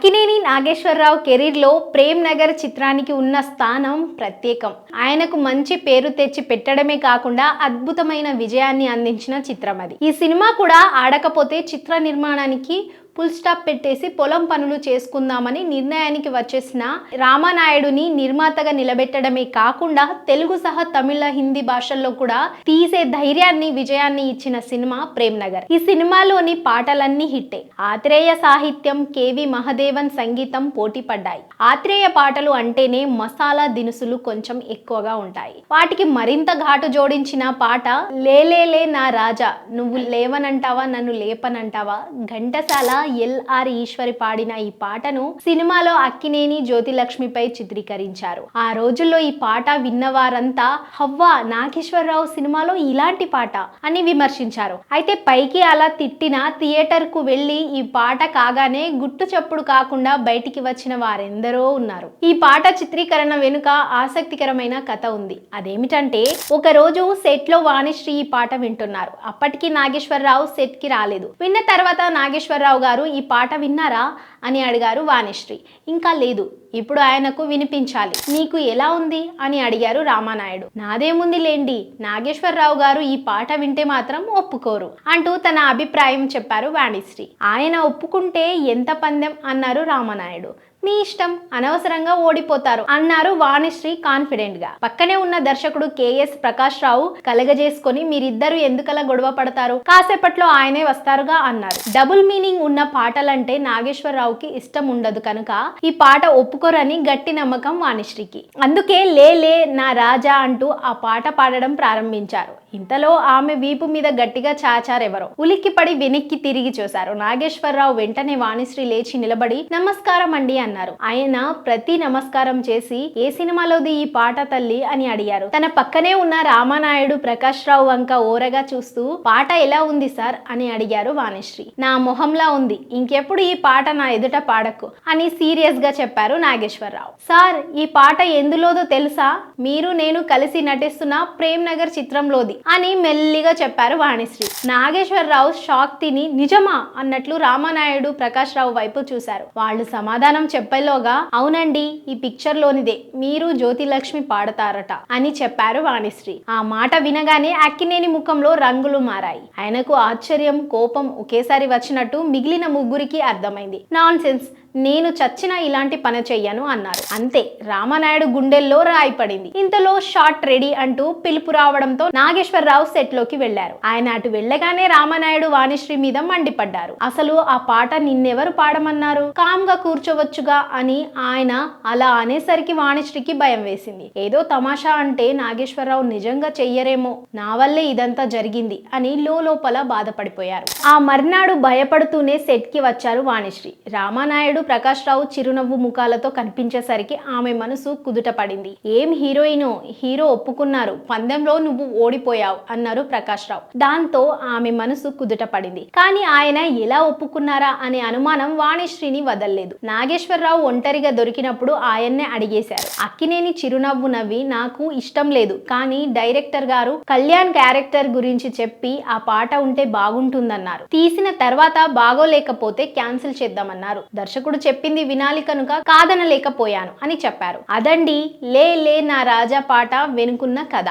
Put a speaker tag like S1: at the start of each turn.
S1: అక్కినేని నాగేశ్వరరావు కెరీర్లో ప్రేమ్ నగర్ చిత్రానికి ఉన్న స్థానం ప్రత్యేకం. ఆయనకు మంచి పేరు తెచ్చి పెట్టడమే కాకుండా అద్భుతమైన విజయాన్ని అందించిన చిత్రం అది. ఈ సినిమా కూడా ఆడకపోతే చిత్ర నిర్మాణానికి ఫుల్ స్టాప్ పెట్టేసి పొలం పనులు చేసుకుందామని నిర్ణయానికి వచ్చేసిన రామానాయుడుని నిర్మాతగా నిలబెట్టడమే కాకుండా తెలుగు సహా తమిళ హిందీ భాషల్లో కూడా తీసే ధైర్యాన్ని విజయాన్ని ఇచ్చిన సినిమా ప్రేమ్ నగర్. ఈ సినిమాలోని పాటలన్నీ హిట్టే. ఆత్రేయ సాహిత్యం కేవి మహదేవన్ సంగీతం పోటీ పడ్డాయి. ఆత్రేయ పాటలు అంటేనే మసాలా దినుసులు కొంచెం ఎక్కువగా ఉంటాయి. వాటికి మరింత ఘాటు జోడించిన పాట లేలేలే నా రాజా నువ్వు లేవనంటావా నన్ను లేపనంటావా ఘంటసాల ఎల్ఆర్ ఈశ్వరి పాడిన ఈ పాటను సినిమాలో అక్కినేని జ్యోతిలక్ష్మిపై చిత్రీకరించారు. ఆ రోజుల్లో ఈ పాట విన్నవారంతా హవ్వా నాగేశ్వరరావు సినిమాలో ఇలాంటి పాట అని విమర్శించారు. అయితే పైకి అలా తిట్టిన థియేటర్కు వెళ్ళి ఈ పాట కాగానే గుట్టు చప్పుడు కాకుండా బయటికి వచ్చిన వారెందరో ఉన్నారు. ఈ పాట చిత్రీకరణ వెనుక ఆసక్తికరమైన కథ ఉంది. అదేమిటంటే ఒక రోజు సెట్లో వాణిశ్రీ ఈ పాట వింటున్నారు. అప్పటికి నాగేశ్వరరావు సెట్కి రాలేదు. విన్న తర్వాత నాగేశ్వరరావు గారు ఈ పాట విన్నారా? అని అడిగారు వాణిశ్రీ. ఇంకా లేదు ఇప్పుడు ఆయనకు వినిపించాలి. నీకు ఎలా ఉంది? అని అడిగారు రామానాయుడు. నాదేముంది లేండి నాగేశ్వరరావు గారు ఈ పాట వింటే మాత్రం ఒప్పుకోరు అంటూ తన అభిప్రాయం చెప్పారు వాణిశ్రీ. ఆయన ఒప్పుకుంటే ఎంత పందెం? అన్నారు రామానాయుడు. మీ ఇష్టం అనవసరంగా ఓడిపోతారు అన్నారు వాణిశ్రీ కాన్ఫిడెంట్గా పక్కనే ఉన్న దర్శకుడు కేఎస్ ప్రకాష్ రావు కలగజేసుకొని మీరిద్దరు ఎందుకలా గొడవ పడతారు? కాసేపట్లో ఆయనే వస్తారుగా అన్నారు. డబుల్ మీనింగ్ ఉన్న పాటలంటే నాగేశ్వరరావు రావుకి ఇష్టం ఉండదు కనుక ఈ పాట ఒప్పుకోరని గట్టి నమ్మకం వాణిశ్రీకి. అందుకే లే లే నా రాజా అంటూ ఆ పాట పాడడం ప్రారంభించారు. ఇంతలో ఆమె వీపు మీద గట్టిగా చాచారెవరో. ఉలిక్కిపడి వెనక్కి తిరిగి చూశారు. నాగేశ్వరరావు వెంటనే వాణిశ్రీ లేచి నిలబడి నమస్కారం అండి అన్నారు. ఆయన ప్రతి నమస్కారం చేసి ఏ సినిమాలోది ఈ పాట తల్లి? అని అడిగారు. తన పక్కనే ఉన్న రామానాయుడు ప్రకాష్ రావు వంక ఓరగా చూస్తూ పాట ఎలా ఉంది సార్? అని అడిగారు వాణిశ్రీ. నా మొహంలా ఉంది. ఇంకెప్పుడు ఈ పాట నా ఎదుట పాడకు అని సీరియస్గా చెప్పారు నాగేశ్వరరావు. సార్ ఈ పాట ఎందులోదో తెలుసా? మీరు నేను కలిసి నటిస్తున్న ప్రేమ్ నగర్ చిత్రంలోది అని మెల్లిగా చెప్పారు వాణిశ్రీ. నాగేశ్వరరావు షాక్ తిని నిజమా? అన్నట్లు రామానాయుడు ప్రకాష్ రావు వైపు చూశారు. వాళ్ళు సమాధానం చెప్పేలోగా అవునండి ఈ పిక్చర్ లోనిదే మీరు జ్యోతిలక్ష్మి పాడతారట అని చెప్పారు వాణిశ్రీ. ఆ మాట వినగానే అక్కినేని ముఖంలో రంగులు మారాయి. ఆయనకు ఆశ్చర్యం కోపం ఒకేసారి వచ్చినట్టు మిగిలిన ముగ్గురికి అర్థమైంది. నా nonsense నేను చచ్చిన ఇలాంటి పని చెయ్యను అన్నారు. అంతే రామనాయుడు గుండెల్లో రాయి పడింది ఇంతలో షాట్ రెడీ అంటూ పిలుపు రావడంతో నాగేశ్వరరావు సెట్లోకి వెళ్ళారు ఆయన అటు వెళ్ళగానే రామనాయుడు వాణిశ్రీ మీద మండిపడ్డారు. అసలు ఆ పాట నిన్నెవరు పాడమన్నారు? కామ్గా కూర్చోవచ్చుగా అని ఆయన అలా అనేసరికి వాణిశ్రీకి భయం వేసింది. ఏదో తమాషా అంటే నాగేశ్వరరావు నిజంగా చెయ్యరేమో నా వల్లే ఇదంతా జరిగింది అని లోపల బాధపడిపోయారు. ఆ మర్నాడు భయపడుతూనే సెట్కి వచ్చారు వాణిశ్రీ. రామానాయుడు ప్రకాష్ రావు చిరునవ్వు ముఖాలతో కనిపించేసరికి ఆమె మనసు కుదుట పడింది ఏం హీరోయిన్ హీరో ఒప్పుకున్నారు. పందెంలో నువ్వు ఓడిపోయావు అన్నారు ప్రకాష్ రావు. దాంతో ఆమె మనసు కుదుట పడింది కానీ ఆయన ఎలా ఒప్పుకున్నారా అనే అనుమానం వాణిశ్రీని వదల్లేదు. నాగేశ్వరరావు ఒంటరిగా దొరికినప్పుడు ఆయన్నే అడిగేశారు. అక్కినేని చిరునవ్వు నవ్వి నాకు ఇష్టం లేదు. కానీ డైరెక్టర్ గారు కళ్యాణ్ క్యారెక్టర్ గురించి చెప్పి ఆ పాట ఉంటే బాగుంటుందన్నారు. తీసిన తర్వాత బాగోలేకపోతే క్యాన్సిల్ చేద్దామన్నారు. దర్శకుడు చెప్పింది వినాలి కనుక కాదనలేకపోయాను అని చెప్పారు. అదండి లే లే నా రాజా పాట వెనుకున్న కథ.